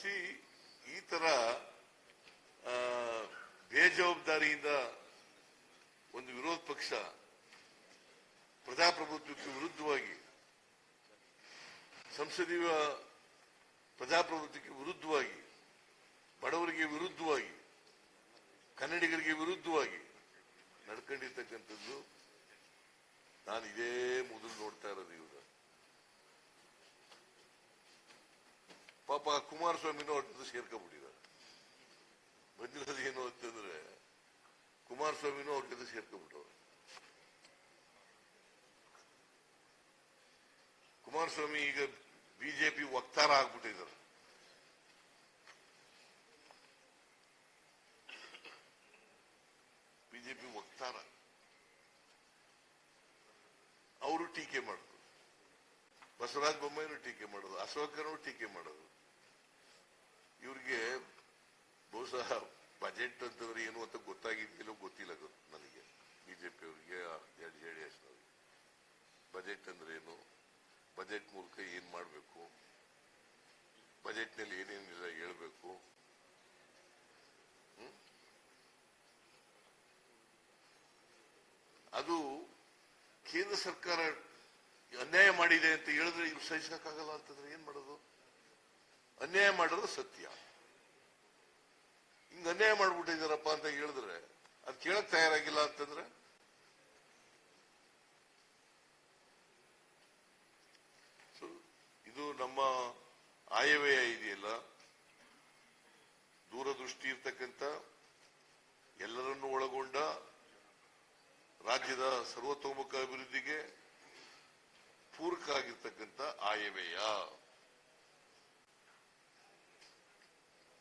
C ಈ ತರ ಬೇಜವಾಬ್ದಾರಿಯಿಂದ ಒಂದು ವಿರೋಧ ಪಕ್ಷ ಪ್ರಜಾಪ್ರಭುತ್ವಕ್ಕೆ ವಿರುದ್ಧವಾಗಿ, ಸಂಸದೀಯ ಪ್ರಜಾಪ್ರಭುತ್ವಕ್ಕೆ ವಿರುದ್ಧವಾಗಿ, ಬಡವರಿಗೆ ವಿರುದ್ಧವಾಗಿ, ಕನ್ನಡಿಗರಿಗೆ ವಿರುದ್ಧವಾಗಿ ನಡ್ಕೊಂಡಿರ್ತಕ್ಕಂಥದ್ದು ನಾನು ಇದೇ ಮೊದಲು ನೋಡ್ತಾ ಇರೋದು ಇವಾಗ. ಪಾಪ ಕುಮಾರಸ್ವಾಮಿನೂ ಅವ್ರ ಜೊತೆ ಸೇರ್ಕೊಂಡ್ಬಿಟ್ಟಿದ್ದಾರೆ. ಬಂದಿರೋದು ಏನು ಅಂತಂದ್ರೆ ಕುಮಾರಸ್ವಾಮಿನೂ ಅವ್ರ ಜೊತೆ ಸೇರ್ಕೊಂಡ್ಬಿಟ್ಟವ್ರು. ಕುಮಾರಸ್ವಾಮಿ ಈಗ ಬಿಜೆಪಿ ವಕ್ತಾರ ಆಗ್ಬಿಟ್ಟಿದ್ದಾರೆ. ಬಿಜೆಪಿ ವಕ್ತಾರ. ಅವರು ಟೀಕೆ ಮಾಡಿದ್ರು ಬಸವರಾಜ ಬೊಮ್ಮಾಯಿನೂ ಟೀಕೆ ಮಾಡೋದು ಅಶೋಕನೂ ಟೀಕೆ ಮಾಡೋದು. ಬಹುಶಃ ಬಜೆಟ್ ಅಂತಂದ್ರೆ ಏನು ಅಂತ ಗೊತ್ತಾಗಿದ್ದಿಲ್ಲೋ ಗೊತ್ತಿಲ್ಲ ನನಗೆ. ಬಿಜೆಪಿ ಅವರಿಗೆ ಜೆ ಡಿ ಎಸ್ ಬಜೆಟ್ ಅಂದ್ರೆ ಏನು? ಬಜೆಟ್ ಮೂಲಕ ಏನ್ ಮಾಡಬೇಕು? ಬಜೆಟ್ನಲ್ಲಿ ಏನೇನಿಲ್ಲ ಹೇಳ್ಬೇಕು? ಅದು ಕೇಂದ್ರ ಸರ್ಕಾರ ಅನ್ಯಾಯ ಮಾಡಿದೆ ಅಂತ ಹೇಳಿದ್ರೆ ಇವ್ರು ಸಹಿಸಕ್ಕಾಗಲ್ಲ ಅಂತಂದ್ರೆ ಏನ್ ಮಾಡೋದು? ಅನ್ಯಾಯ ಮಾಡೋದು ಸತ್ಯ. ಹಿಂಗ್ ಅನ್ಯಾಯ ಮಾಡ್ಬಿಟ್ಟಿದಾರಪ್ಪ ಅಂತ ಹೇಳಿದ್ರೆ ಅದ್ ಕೇಳಕ್ ತಯಾರಾಗಿಲ್ಲ ಅಂತಂದ್ರೆ? ಇದು ನಮ್ಮ ಆಯವ್ಯಯ ಇದೆಯಲ್ಲ? ದೂರದೃಷ್ಟಿ ಇರ್ತಕ್ಕಂಥ ಎಲ್ಲರನ್ನೂ ಒಳಗೊಂಡ ರಾಜ್ಯದ ಸರ್ವತೋಮುಖ ಅಭಿವೃದ್ಧಿಗೆ ಪೂರಕ ಆಗಿರ್ತಕ್ಕಂಥ ಆಯವ್ಯಯ.